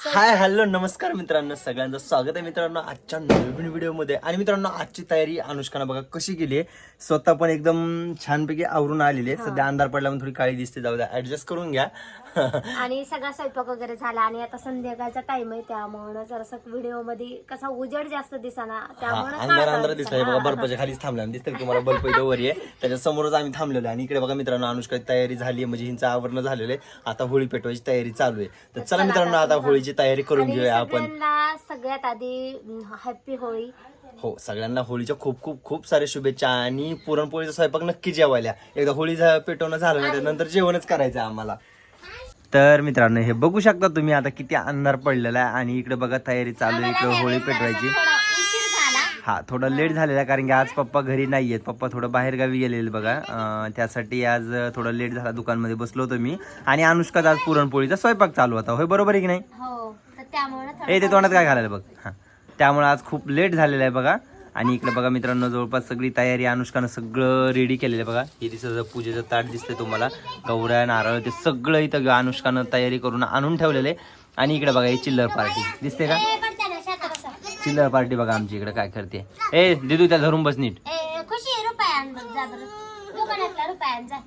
Hi hello नमस्कार मित्रांनो सगळ्यांचं स्वागत आहे मित्रांनो आजच्या नवीन व्हिडिओमध्ये. आणि मित्रांनो आजची तयारी अनुष्कानं बघा कशी केली आहे. स्वतः पण एकदम छानपैकी आवरून आलेली आहे. सध्या अंधार पडल्यामुळे थोडी काळी दिसते. जाऊ द्या ऍडजस्ट करून घ्या. आणि सगळा स्वयंपाक वगैरे झाला आणि आता संध्याकाळचा टाइम आहे त्यामुळे जरासं व्हिडिओमध्ये कसा उजेड जास्त दिसाना त्यामुळे अंधार अंधार दिसतोय. बघा बर्फाच्या खालीच थांबला दिसतंय का तुम्हाला बर्फ इथं वर आहे. त्याच्या समोरच आम्ही थांबलेलो आणि इकडे बघा मित्रांनो अनुष्काची तयारी झाली आहे. म्हणजे हिंचं आवरणं झालेलं आहे. आता होळी पेटवायची तयारी चालू आहे. तर चला मित्रांनो आता होळीची तयारी करून घेऊया आपण. सगळ्यांना सगळ्यात आधी हॅप्पी होळी. हो सगळ्यांना होळीच्या खूप खूप खूप साऱ्या शुभेच्छा आणि पुरणपोळीचा स्वयंपाक नक्की जेवायला. एकदा होळी झा- पेटवणं झालं ना त्यानंतर जेवणच करायचं आम्हाला. तर मित्रांनो हे बघू शकता तुम्ही आता किती अंधार पडलेला आहे आणि इकडे बघा तयारी चालू आहे इकडे होळी पेटवायची. हा थोडा लेट झालेला आहे कारण की आज पप्पा घरी नाही आहेत पप्पा थोडं बाहेर गावी गेलेले बघा. त्यासाठी आज थोडा लेट झाला दुकानमध्ये बसलो होतो मी. आणि अनुष्काचा आज पुरणपोळीचा स्वयंपाक चालू होता. होय बरोबर आहे की नाही? हो ए ते तोंडात काय घालायला बघ. हा. त्यामुळे आज खूप लेट झालेलं आहे बघा. आणि इकडे बघा मित्रांनो जवळपास सगळी तयारी अनुष्कानं सगळं रेडी केलेलं आहे बघा. हे दिसतं पूजेचं ताट दिसतंय तुम्हाला. गौऱ्या नारळ ते सगळं इथं अनुष्कानं तयारी करून आणून ठेवलेलं आहे. आणि इकडे बघा ही चिल्लर पार्टी. दिसते का? चिल्लर पार्टी बघा आमची इकडे काय करते. ए दिदू त्या धरून बस नीट. खुशी रुपयांचा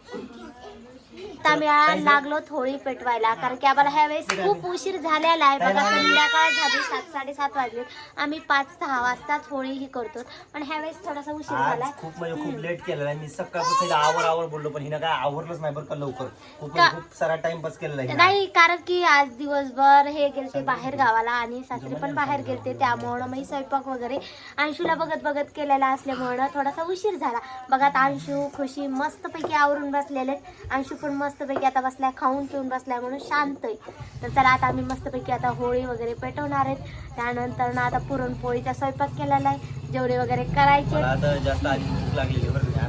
जा आम्ही लागलो होळी पेटवायला कारण की आम्हाला ह्या वेळेस खूप उशीर झालेला आहे. बघा संध्याकाळ झाली सात साडेसात वाजले आम्ही पाच सहा वाजताच होळी ही करतो. पण ह्या वेळेस थोडासा उशीर झालाय. खूप म्हणजे खूप लेट केलेला आहे. मी सकाळपासून आवर आवर बोललो पण हिनं काय आवरलंच नाही बरं का लवकर. खूप म्हणजे का- खूप सारा टाइमपास केलेला आहे हिनं. नाही कारण की आज दिवसभर हे गेलते बाहेर गावाला आणि सासरी पण बाहेर गेलते. त्यामुळं मी स्वयंपाक वगैरे अंशूला बघत बघत केलेला असल्यामुळं थोडासा उशीर झाला. बघा आता अंशू खुशी मस्तपैकी आवरून बसलेले अंशू पण मस्तपैकी आता बसलाय खाऊन पिऊन बसलाय म्हणून शांत आहे. तर चला आता आम्ही मस्तपैकी आता होळी वगैरे पेटवणार आहेत. त्यानंतर ना आता पुरणपोळीचा स्वयंपाक केलेला आहे. जेवढे वगैरे करायचे.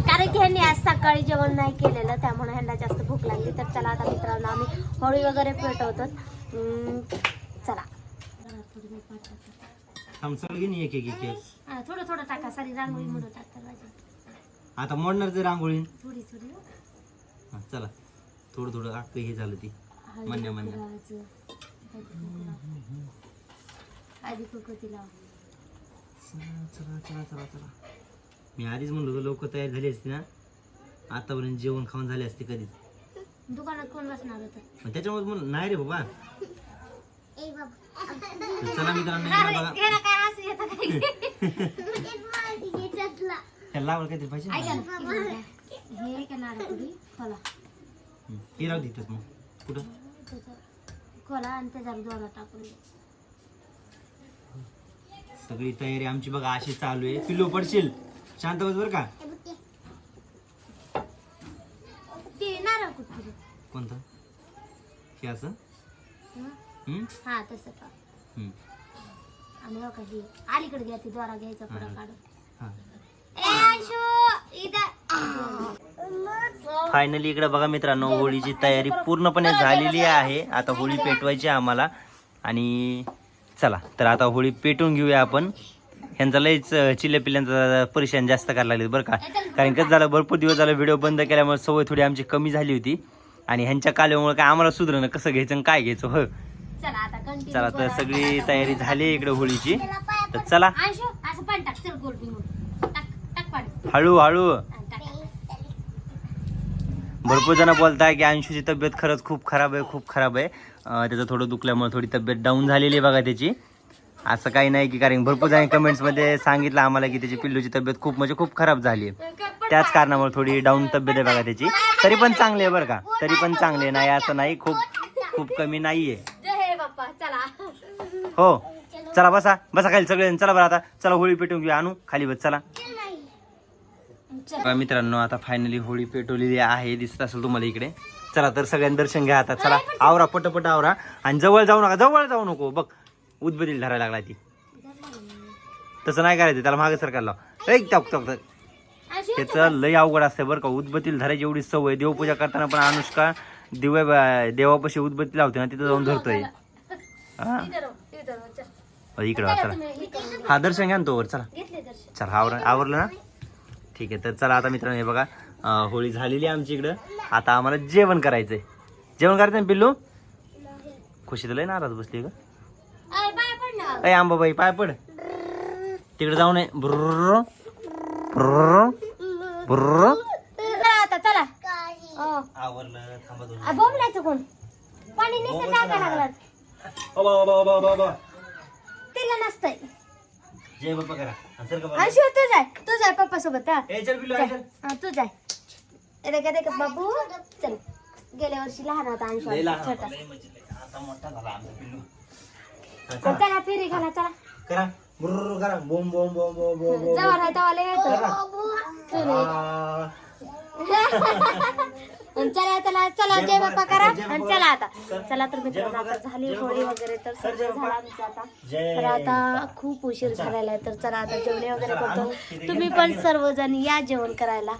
कारण की ह्यांनी आज सकाळी जेवण नाही केलेलं त्यामुळे ह्यांना जास्त भूक लागली. तर चला आता मित्रांनो आम्ही होळी वगैरे पेटवतो चला. थोडं थोडं टाका. सारी रांगोळी म्हणून आता मोडणार जे रांगोळी. थोडी थोडी हा, चला. थोडं थोडं अख्खं हे झालं ती. मान्य मान्य. आधी कुकती लाव. चला चला चला चला. चला मी आधीच म्हणलो होतो लोक तयार झाली असती ना? आतापर्यंत जेवण खाऊन झाले असते कधीच. दुकानात कोण बसणार होतं? पण त्याच्यामुळे म्हणून नाही रे बाबा. तर चला मित्रांनो इकडे बघा. ह्याला काय हसू येतं काय? त्याला लावलं काहीतरी पाहिजे ना? हे का नारळ पुडी हे राहू देतच मग. कुठं? खोला आणि त्याच्यावर दोरा टाकून दे. सगळी तयारी आमची बघा अशी चालू आहे. पिल्लू पडशील? शांत बस बरं का? ते. नारळ कुठे? कोणतं? हे असं? हम्म? हा? तसं का हम्म. आणि हो का ही. अलीकडे घ्या ती द्वारा घ्यायचा पुढं काढून. हा. ए अंशू इथं. फायनली इकडे बघा मित्रांनो होळीची तयारी पूर्णपणे झालेली आहे. आता होळी पेटवायची आहे आम्हाला. आणि चला तर आता होळी पेटवून घेऊया आपण. ह्यांचा लयच चिल्ल्या पिल्ल्यांचा परेशान जास्त करायला लागले बरं का. कारण कसं झालं भरपूर दिवस झालं व्हिडिओ बंद केल्यामुळे सवय थोडी आमची कमी झाली होती. आणि ह्यांच्या काल्यामुळे काय आम्हाला सुधरणं कसं घ्यायचं आणि काय घ्यायचं हो. चला तर सगळी तयारी झाली इकडे होळीची. तर चला. हळू हळू. भरपूर जण बोलताय की अंशूची तब्येत खरंच खूप खराब आहे खूप खराब आहे. त्याचं थोडं दुखल्यामुळे थोडी तब्येत डाऊन झालेली आहे बघा त्याची. असं काही नाही की कारण भरपूर जण कमेंट्समध्ये सांगितलं आम्हाला की त्याची पिल्लूची तब्येत खूप म्हणजे खूप खराब झाली आहे. त्याच कारणामुळे थोडी डाऊन तब्येत आहे बघा त्याची. तरी पण चांगली आहे बरं का. तरी पण चांगली आहे. नाही असं नाही. खूप खूप कमी नाही आहे हो. चला बसा. बसा खाली सगळे चला बरं आता. चला होळी पेटून घेऊ आणू? खाली बस. चला. बघा मित्रांनो आता फायनली होळी पेटवलेली आहे दिसत असेल तुम्हाला इकडे. चला तर सगळ्यांनी दर्शन घ्या आता. चला आवरा पटपट आवरा. आणि जवळ जाऊ नका जवळ जाऊ नको. बघ उदबदील धरायला लागला ती. तसं नाही करायचं त्याला मागे सरकारला एक टक टक त्याचं लय अवघड असते बरं का. उदबत्तीला धरायची एवढी सवय. देवपूजा करताना पण अनुष्का दिव्या देवापाशी उदबत्ती लावते ना तिथं जाऊन धरतोय. चल. इकडं चला चला. हे दर्शन घ्या ना तोवर चला. चला आवर आवरलं ना? ठीक आहे तर चला आता मित्रांनो हे बघा होळी झालेली आहे आमची इकडं. आता आम्हाला जेवण करायचंय. जेवण करायचं ना पिल्लू? खुशी तर लय नाराज बसली का अय आंबाबाई पाय पड. तिकडे जाऊ नये बुर्र बुर्र बुर्र चला आता चला. आवरलं थांबा दोन आ, बोंबलायचं कोण पाणी नुसतं टाकायला लागलात तिला नसतंय. जय बाप्पा करा. आणि सर का. अंशू तू जाय. तू जाय पप्पा सोबत हा. ए, चल पिल्लू, आई, चल. हा, तू जाय. का का बाबू. चल. गेल्या वर्षी लहान होता अंशू लय लहान छोटा. होता, लय म्हणजे लय. आता मोठा झाला आमचा पिल्लू. हा, चला. चला. फेरी घाला चला. करा. बुर्र करा. बोम बोम बोम बोम बोम बोम जवळ आहे तेव्हा लय येतो फेरी. आ, आणि चला चला चला जय बाप्पा, बाप्पा करा आणि. चला आता. चला तर मित्रांनो बाप्पा आता. झाली होळी. वगैरे तर बाप्पा. झालं आमचं आता तर आता खूप उशीर झालेला आहे तर चला आता जेवणे वगैरे करतो तुम्ही पण. सर्वजण या जेवण करायला